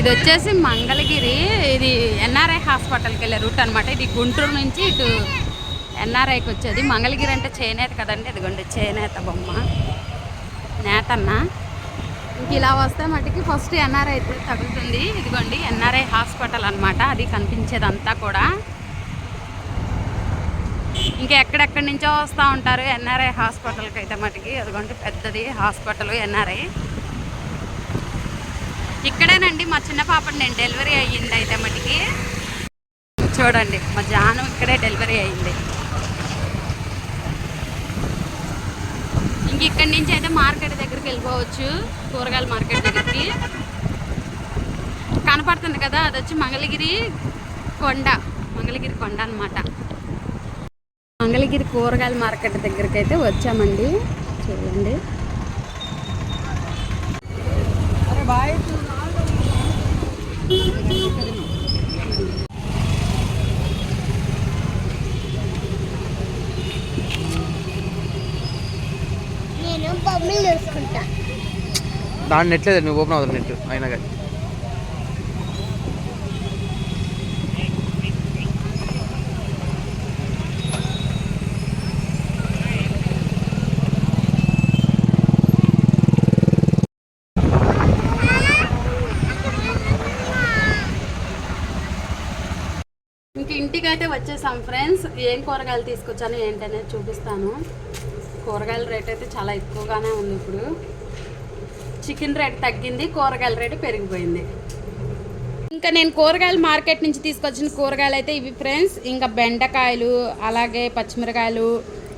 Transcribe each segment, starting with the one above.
ఇది వచ్చేసి మంగళగిరి ఇది ఎన్ఆర్ఐ హాస్పిటల్కి వెళ్ళే రూట్ అనమాట ఇది గుంటూరు నుంచి ఇటు ఎన్ఆర్ఐకి వచ్చేది. మంగళగిరి అంటే చేనేత కదండి ఇదిగోండి చేనేత బొమ్మ. నేతన్న. ఇంక ఇలా వస్తే మటుకి ఫస్ట్ ఎన్ఆర్ఐ అయితే తగులుతుంది. ఇదిగోండి ఎన్ఆర్ఐ హాస్పిటల్ అన్నమాట. అది కనిపించేదంతా కూడా. ఇంకా ఎక్కడెక్కడి నుంచో వస్తూ ఉంటారు ఎన్ఆర్ఐ హాస్పిటల్కి అయితే మటుకి. అదిగోండి పెద్దది హాస్పిటల్ ఎన్ఆర్ఐ. ఇక్కడేనండి మా చిన్న పాపని నేను డెలివరీ అయ్యింది అయితే మటుకి. చూడండి మా జానం ఇక్కడే డెలివరీ అయ్యింది. ఇంక ఇక్కడి నుంచి అయితే మార్కెట్ దగ్గరికి వెళ్ళిపోవచ్చు కూరగాయల మార్కెట్ దగ్గరికి. కనపడుతుంది కదా అది వచ్చి మంగళగిరి కొండ మంగళగిరి కొండ అన్నమాట. మంగళగిరి కూరగాయల మార్కెట్ దగ్గరికి అయితే వచ్చామండి. చూడండి. బాయ్. బొమ్మలు చూసుకుంటా. దాని నెట్ లేదు నువ్వు ఓపెన్ అవుతుంది నెట్ అయినా కానీ. ఇంక ఇంటికైతే వచ్చేసాం ఫ్రెండ్స్. ఏం కూరగాయలు తీసుకొచ్చాను ఏంటనేది చూపిస్తాను. కూరగాయల రేట్ అయితే చాలా ఎక్కువగానే ఉంది ఇప్పుడు. చికెన్ రేట్ తగ్గింది కూరగాయల రేటు పెరిగిపోయింది. ఇంకా నేను కూరగాయల మార్కెట్ నుంచి తీసుకొచ్చిన కూరగాయలు అయితే ఇవి ఫ్రెండ్స్. ఇంకా బెండకాయలు అలాగే పచ్చిమిరకాయలు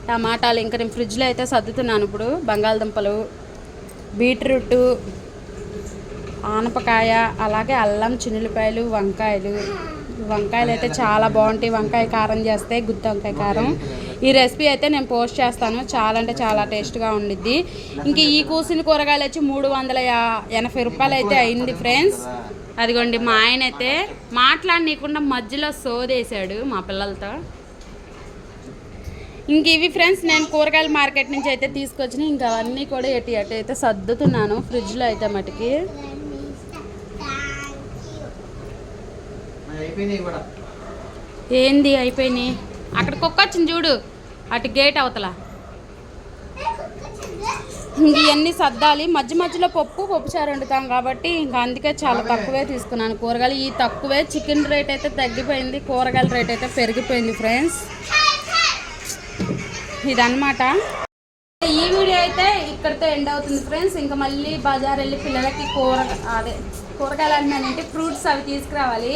టమాటాలు ఇంకా నేను ఫ్రిడ్జ్లో అయితే సర్దుతున్నాను ఇప్పుడు. బంగాళదుంపలు బీట్రూట్ ఆనపకాయ అలాగే అల్లం చిన్నులపాయలు వంకాయలు. వంకాయలు అయితే చాలా బాగుంటాయి. వంకాయ కారం చేస్తే గుత్తి వంకాయ కారం. ఈ రెసిపీ అయితే నేను పోస్ట్ చేస్తాను. చాలా అంటే చాలా టేస్ట్గా ఉండిద్ది. ఇంక ఈ కూసిన కూరగాయలు వచ్చి మూడు వందల ఎనభై రూపాయలు అయితే అయింది ఫ్రెండ్స్. అదిగోండి మా ఆయన అయితే మాట్లాడనీయకుండా మధ్యలో సోదేశాడు మా పిల్లలతో. ఇంక ఇవి ఫ్రెండ్స్ నేను కూరగాయల మార్కెట్ నుంచి అయితే తీసుకొచ్చిన ఇంకా అవన్నీ కూడా ఎటు ఎటు అయితే సర్దుతున్నాను. ఫ్రిడ్జ్లో అయితే మటుకి. ఏంది అయిపోయినాయి? అక్కడ కుక్క వచ్చింది చూడు. అటు గేట్ అవతల. ఇవన్నీ సర్దాలి. మధ్య మధ్యలో పప్పు పప్పు చారు వండుతాం కాబట్టి ఇంకా అందుకే చాలా తక్కువే తీసుకున్నాను. కూరగాయలు ఈ తక్కువే. చికెన్ రేట్ అయితే తగ్గిపోయింది. కూరగాయల రేట్ అయితే పెరిగిపోయింది ఫ్రెండ్స్ ఇదన్నమాట. ఈ వీడియో అయితే ఇక్కడితో ఎండ్ అవుతుంది ఫ్రెండ్స్ ఇంకా మళ్ళీ బజార్ వెళ్ళి పిల్లలకి కూర అదే కూరగాయలు అన్నానంటే ఫ్రూట్స్ అవి తీసుకురావాలి.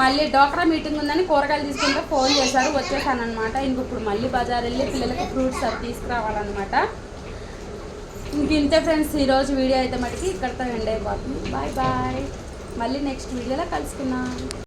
మళ్ళీ డోక్రా మీటింగ్ ఉందని కూరగాయలు తీసుకుంటే ఫోన్ చేశారు వచ్చేసాను అనమాట ఇంక ఇప్పుడు మళ్ళీ బజార్ వెళ్ళి పిల్లలకి ఫ్రూట్స్ అవి తీసుకురావాలన్నమాట. ఇంక ఇంతే ఫ్రెండ్స్ ఈరోజు వీడియో అయితే మటుకి ఇక్కడితో ఎండ్ అయిపోతుంది. Bye bye. మళ్ళీ నెక్స్ట్ వీడియోలో కలుసుకుందాం.